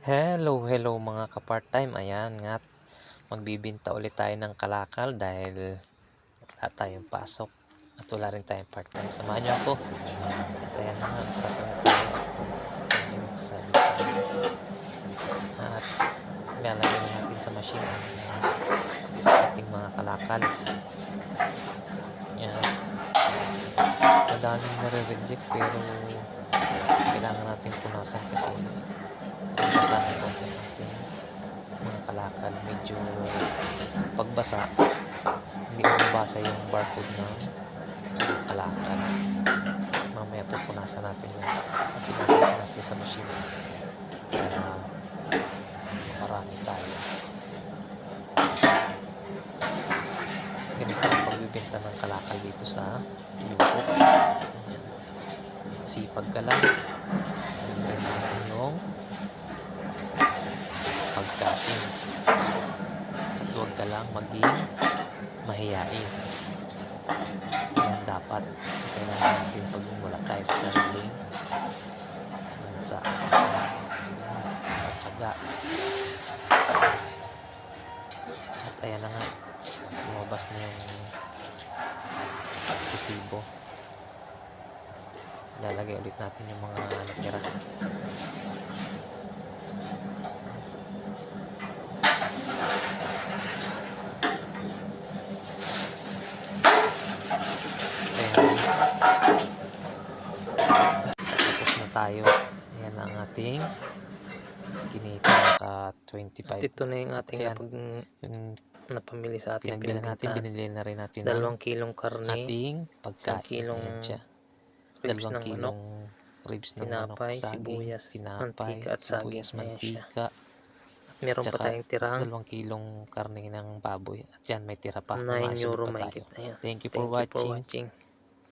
Hello, hello mga ka-part-time. Ayan nga, magbibinta ulit tayo ng kalakal dahil wala tayong pasok at wala rin tayong part-time. Samahan niyo ako. Ayan na nga, nagtatawag tayo. Sa. At ilalagay na natin sa machine ang ating mga kalakal. Ayan. Madaming nare-reject pero kailangan natin punasan kasi basahan ko mga kalakal. Medyo pagbasa, hindi mo mabasa yung barcode ng kalakal. Mamaya pupunasan natin yun. At tinatawag natin sa machine para makarami tayo. Ganito ang pagbibenta ng kalakal dito sa Yuko. Sipag ka lang. Yung. At huwag ka lang maging mahiyain. Yan dapat. Kailangan natin pagmumula tayo sa sariling bansa. At syaga. At ayan na nga. Lumabas na yung resibo. Ilalagay ulit natin yung mga natira. Ayan. Tapos na tayo. Ayan ang ating kinita naka 25. At ito na yung ating Ayan. napag, Yung napamili sa ating pinagbilan natin, binili na rin natin ng Dalawang kilong karne, ating pagkain. kilong Ayan siya. ribs Dalawang ng manok, kilong ribs ng tinapay, manok, saging, sibuyas, tinapay, mantika at sibuyas, saging. Mantika, meron pa tayong tirang dalawang kilong karne ng baboy. At yan, may tira pa. 9 Masusunod euro mahigit. Ayan. Thank you Thank for you for watching. watching.